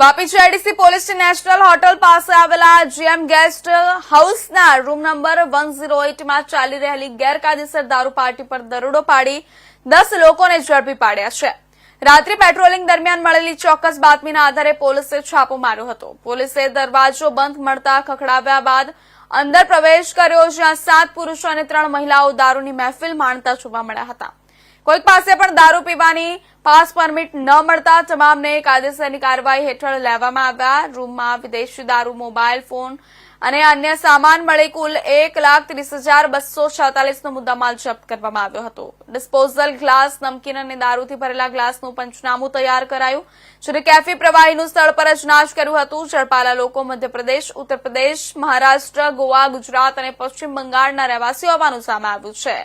Vapi GIDC police national hotel પાસે આવેલા GM guest હાઉસના રૂમ નંબર વન ઝીરો એટમાં ચાલી રહેલી ગેરકાયદેસર દારૂ પાર્ટી પર દરોડો પાડી દસ લોકોને ઝડપી પાડ્યા છે. રાત્રિ પેટ્રોલિંગ દરમિયાન મળેલી ચોક્કસ બાતમીના આધારે પોલીસે છાપો માર્યો હતો. પોલીસે દરવાજો બંધ મળતા ખખડાવ્યા બાદ અંદર પ્રવેશ કર્યો, જ્યાં સાત પુરુષો અને ત્રણ મહિલાઓ દારૂની મહેફિલ માણતા જોવા મળ્યા હતા. કોઈક પાસે પણ દારૂ પીવાની પાસ પરમિટ ન મળતા તમામને કાયદેસરની કાર્યવાહી હેઠળ લેવામાં આવ્યા. રૂમમાં વિદેશી દારૂ, મોબાઈલ, ફોન અને અન્ય સામાન મળી કુલ એક લાખ ત્રીસ હજાર બસો છેતાલીસનો મુદ્દામાલ જપ્ત કરવામાં આવ્યો હતો. ડિસ્પોઝલ ગ્લાસ, નમકીન અને દારૂથી ભરેલા ગ્લાસનું પંચનામું તૈયાર કરાયું જ્યારે કેફી પ્રવાહીનું સ્થળ પર જ નાશ કર્યું હતું. ઝડપાયેલા લોકો મધ્યપ્રદેશ, ઉત્તરપ્રદેશ, મહારાષ્ટ્ર, ગોવા, ગુજરાત અને પશ્ચિમ બંગાળના રહેવાસીઓ હોવાનું સામે આવ્યું છે.